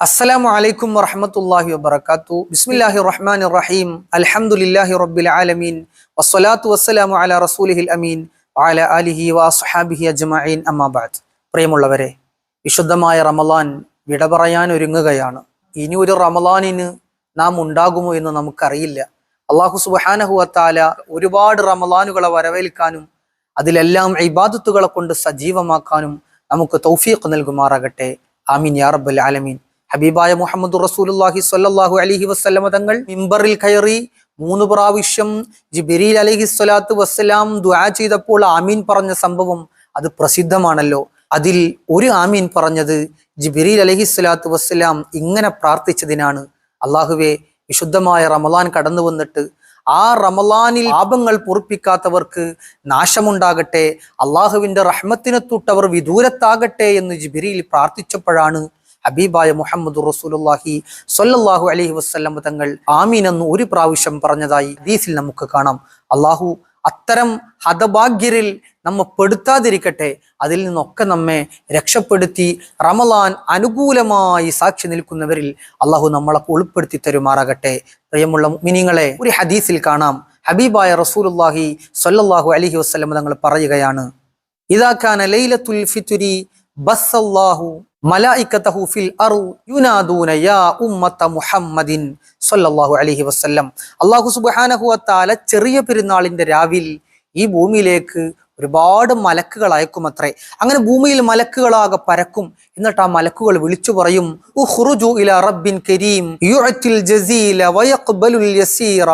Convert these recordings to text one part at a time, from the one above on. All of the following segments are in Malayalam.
അസ്സലാമു അലൈക്കും വറഹമത്തല്ലാഹി വബർക്കാത്തു ബിസ്മില്ലാഹി റഹ്മാൻ റഹീം അൽഹംദുലില്ലാഹി റബ്ബിൽ ആലമീൻ. വസ്സലാത്തു വസ്സലാമു അല റസൂലിഹിൽ അമീൻ. അല അലിഹി വഅസ്ഹാബിഹി അജ്മഈൻ. അമ്മാബാദ് പ്രിയമുള്ളവരെ വിശുദ്ധമായ റമലാൻ വിട പറയാൻ ഒരുങ്ങുകയാണ്. ഇനി ഒരു റമലാനിന് നാം ഉണ്ടാകുമോ എന്ന് നമുക്കറിയില്ല. അള്ളാഹു സുബ്ഹാനഹു വതആല ഒരുപാട് റമലാനുകളെ വരവേൽക്കാനും അതിലെല്ലാം ഇബാദത്തുകളെ കൊണ്ട് സജീവമാക്കാനും നമുക്ക് തൗഫീഖ് നൽകുമാറാകട്ടെ. ആമീൻ യാ റബ്ബൽ ആലമീൻ. ഹബീബായ മുഹമ്മദ് റസൂലുള്ളാഹി സ്വല്ലല്ലാഹു അലൈഹി വസല്ലമ തങ്ങൾ മിമ്പറിൽ കയറി മൂന്ന് പ്രാവശ്യം ജിബിരിൽ അലൈഹി സ്വലാത്തു വസ്സലാം ദുആ ചെയ്തപ്പോൾ ആമീൻ പറഞ്ഞ സംഭവം അത് പ്രസിദ്ധമാണല്ലോ. അതിൽ ഒരു ആമീൻ പറഞ്ഞത് ജിബിരിൽ അലൈഹി സ്വലാത്തു വസ്സലാം ഇങ്ങനെ പ്രാർത്ഥിച്ചതിനാണ്. അള്ളാഹുവെ വിശുദ്ധമായ റമദാൻ കടന്നു വന്നിട്ട് ആ റമലാനിൽ പാപങ്ങൾ പൊറുപ്പിക്കാത്തവർക്ക് നാശമുണ്ടാകട്ടെ അള്ളാഹുവിന്റെ റഹ്മത്തിനെ തൊട്ടവർ വിദൂരത്താകട്ടെ എന്ന് ജിബിരിയിൽ പ്രാർത്ഥിച്ചപ്പോഴാണ് ഹബീബായ മുഹമ്മദ് റസൂലുള്ളാഹി സൊല്ലാഹു അലഹി വസല്ലം തങ്ങൾ ആമീൻ എന്ന് ഒരു പ്രാവശ്യം പറഞ്ഞതായി ഹദീസിൽ നമുക്ക് കാണാം. അള്ളാഹു അത്തരം ഹതഭാഗ്യരിൽ നമ്മ പെടുത്താതിരിക്കട്ടെ അതിൽ നിന്നൊക്കെ നമ്മെ രക്ഷപ്പെടുത്തി റമലാൻ അനുകൂലമായി സാക്ഷി നിൽക്കുന്നവരിൽ അള്ളാഹു നമ്മളെ ഉൾപ്പെടുത്തി തരുമാറാകട്ടെ. പ്രിയമുള്ള മിനിങ്ങളെ ഒരു ഹദീസിൽ കാണാം. ഹബീബായ റസൂലുള്ളാഹി സ്വല്ലല്ലാഹു അലഹി വസ്ലം തങ്ങൾ പറയുകയാണ് ഇതാക്കാന ലൈലത്തുൽ ഫിത്തുരി ഫിൽ അറു യുനാദൂന മുഹമ്മദിൻ അലൈഹി വസല്ലം. അല്ലാഹു സുബ്ഹാനഹു ചെറിയ പെരുന്നാളിന്റെ രാവിൽ ഈ ഭൂമിയിലേക്ക് ഒരുപാട് മലക്കുകൾ അയക്കുമത്രേ. അങ്ങനെ ഭൂമിയിൽ മലക്കുകളാകെ പരക്കും. എന്നിട്ട് ആ മലക്കുകൾ വിളിച്ചു പറയും റബ്ബിൻ കരീം ജസീല യസീറ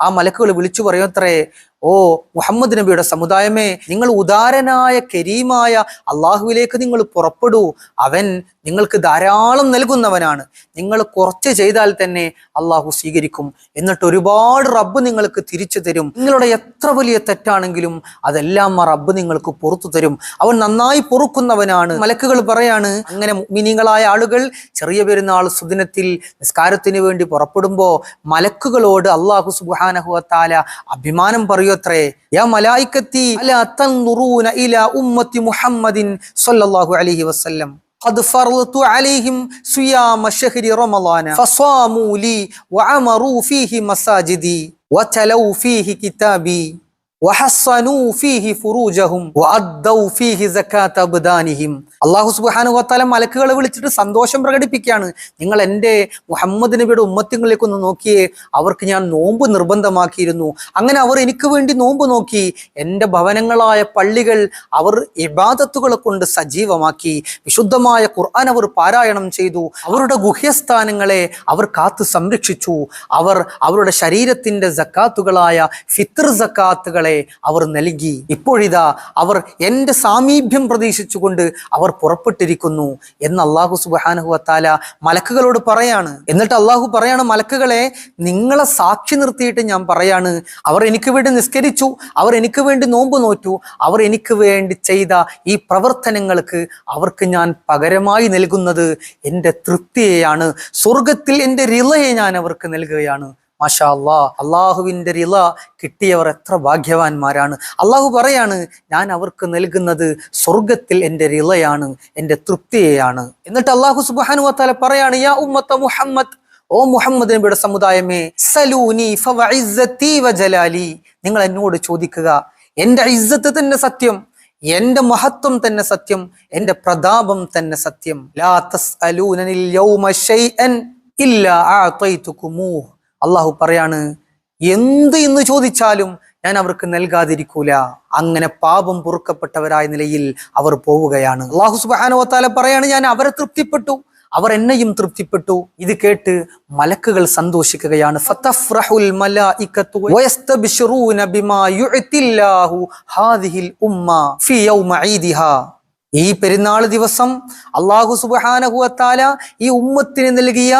ആ മലക്കുകൾ വിളിച്ചു പറയും അത്രേ ഓ മുഹമ്മദ് നബിയുടെ സമുദായമേ നിങ്ങൾ ഉദാരനായ കരീമായ അള്ളാഹുവിലേക്ക് നിങ്ങൾ പുറപ്പെടൂ. അവൻ നിങ്ങൾക്ക് ധാരാളം നൽകുന്നവനാണ്. നിങ്ങൾ കുറച്ച് ചെയ്താൽ തന്നെ അള്ളാഹു സ്വീകരിക്കും. എന്നിട്ട് ഒരുപാട് റബ്ബ് നിങ്ങൾക്ക് തിരിച്ചു തരും. നിങ്ങളുടെ എത്ര വലിയ തെറ്റാണെങ്കിലും അതെല്ലാം ആ റബ്ബ് നിങ്ങൾക്ക് പുറത്തു തരും. അവൻ നന്നായി പൊറുക്കുന്നവനാണ്. മലക്കുകൾ പറയാണ് അങ്ങനെ മിനിങ്ങളായ ആളുകൾ ചെറിയ പെരുന്നാൾ സുദിനത്തിൽ നിസ്കാരത്തിന് വേണ്ടി പുറപ്പെടുമ്പോ മലക്കുകളോട് അള്ളാഹു സുബാനഹുഅത്താല അഭിമാനം പറയത്രേ യാ മലായിക്കത്തി അലാ തൻദുറൂന ഇലാ ഉമ്മത്തി മുഹമ്മദിൻ സല്ലല്ലാഹു അലൈഹി വസല്ലം قد فرضت عليهم صيام شهر رمضان فصاموا لي وعمروا فيه مساجدي وتلوا فيه كتابي വഹസ്സനൂ ഫീഹി ഫുറൂജഹും വഅദ്ദൗ ഫീഹി സക്കാത്ത അബ്ദാനിഹിം. അല്ലാഹു സുബ്ഹാനഹു വതആല മലക്കുകളെ വിളിച്ചിട്ട് സന്തോഷം പ്രകടിപ്പിക്കുകയാണ്. നിങ്ങൾ എന്റെ മുഹമ്മദ് നബിയുടെ ഉമ്മത്തിങ്ങളിലേക്ക് ഒന്ന് നോക്കിയേ അവർക്ക് ഞാൻ നോമ്പ് നിർബന്ധമാക്കിയിരുന്നു. അങ്ങനെ അവർ എനിക്ക് വേണ്ടി നോമ്പ് നോക്കി. എന്റെ ഭവനങ്ങളായ പള്ളികൾ അവർ ഇബാദത്തുകളെ കൊണ്ട് സജീവമാക്കി. വിശുദ്ധമായ ഖുർആൻ അവർ പാരായണം ചെയ്തു. അവരുടെ ഗുഹ്യസ്ഥാനങ്ങളെ അവർ കാത്തു സംരക്ഷിച്ചു. അവർ അവരുടെ ശരീരത്തിന്റെ ജക്കാത്തുകളായ ഫിത്തർ ജക്കാത്തുകളെ അവർ നൽകി. ഇപ്പോഴിതാ അവർ എന്റെ സാമീപ്യം പ്രതീക്ഷിച്ചുകൊണ്ട് അവർ പുറപ്പെട്ടിരിക്കുന്നു എന്ന് അള്ളാഹു സുബാനഹു വത്താല മലക്കുകളോട് പറയാണ്. എന്നിട്ട് അള്ളാഹു പറയാണ് മലക്കുകളെ നിങ്ങളെ സാക്ഷി നിർത്തിയിട്ട് ഞാൻ പറയാണ്. അവർ എനിക്ക് വേണ്ടി നിസ്കരിച്ചു അവർ എനിക്ക് വേണ്ടി നോമ്പ് നോറ്റു അവർ എനിക്ക് വേണ്ടി ചെയ്ത ഈ പ്രവർത്തനങ്ങൾക്ക് അവർക്ക് ഞാൻ പകരമായി നൽകുന്നത് എന്റെ തൃപ്തിയെയാണ്. സ്വർഗത്തിൽ എന്റെ റിളയെ ഞാൻ അവർക്ക് നൽകുകയാണ്. മാഷാ അള്ളാ അള്ളാഹുവിന്റെ റില കിട്ടിയവർ എത്ര ഭാഗ്യവാന്മാരാണ്. അള്ളാഹു പറയാണ് ഞാൻ അവർക്ക് നൽകുന്നത് സ്വർഗത്തിൽ എന്റെ റിളയാണ് എന്റെ തൃപ്തിയെയാണ്. എന്നിട്ട് അള്ളാഹു സുബാനു വത്താല പറയാണ് യാ ഉമ്മത്ത മുഹമ്മദ് ഓ മുഹമ്മദ് നബിയുടെ സമുദായമേ സലൂനി ജലാലി. നിങ്ങൾ എന്നോട് ചോദിക്കുക എന്റെ ഇസ്സത്ത് തന്നെ സത്യം എന്റെ മഹത്വം തന്നെ സത്യം എന്റെ പ്രതാപം തന്നെ സത്യം? ലാ തസ്അലൂനനിൽ യൗമ ശൈഅൻ ഇല്ലാ അഅതൈതുകുമൂഹ്. അള്ളാഹു പറയാണ് എന്ത് എന്ന് ചോദിച്ചാലും ഞാൻ അവർക്ക് നൽകാതിരിക്കൂല. അങ്ങനെ പാപം പൊറുക്കപ്പെട്ടവരായ നിലയിൽ അവർ പോവുകയാണ്. അള്ളാഹു സുബാനുവത്താല പറയാണ് ഞാൻ അവരെ തൃപ്തിപ്പെട്ടു. അവർ എന്നെയും തൃപ്തിപ്പെട്ടു. ഇത് കേട്ട് മലക്കുകൾ സന്തോഷിക്കുകയാണ്. ഈ പെരുന്നാൾ ദിവസം അള്ളാഹു സുബാനഹുവത്താല ഈ ഉമ്മത്തിന് നൽകിയ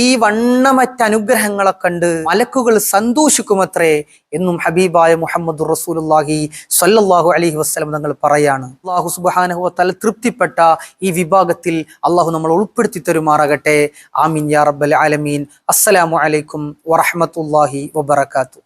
ഈ വണ്ണമറ്റ അനുഗ്രഹങ്ങളെ കണ്ട് മലക്കുകൾ സന്തോഷിക്കുമത്രേ എന്നും ഹബീബായ മുഹമ്മദ് റസൂലുല്ലാഹി സല്ലല്ലാഹു അലഹി വസ്ലം തങ്ങൾ പറയാണ്. അള്ളാഹു സുബാനഹുവത്താല തൃപ്തിപ്പെട്ട ഈ വിഭാഗത്തിൽ അള്ളാഹു നമ്മൾ ഉൾപ്പെടുത്തി തരുമാറാകട്ടെ. ആമീൻ യാ റബ്ബൽ ആലമീൻ. അസ്സലാമു അലൈക്കും വറഹമത്തല്ലാഹി വബർക്കാത്തു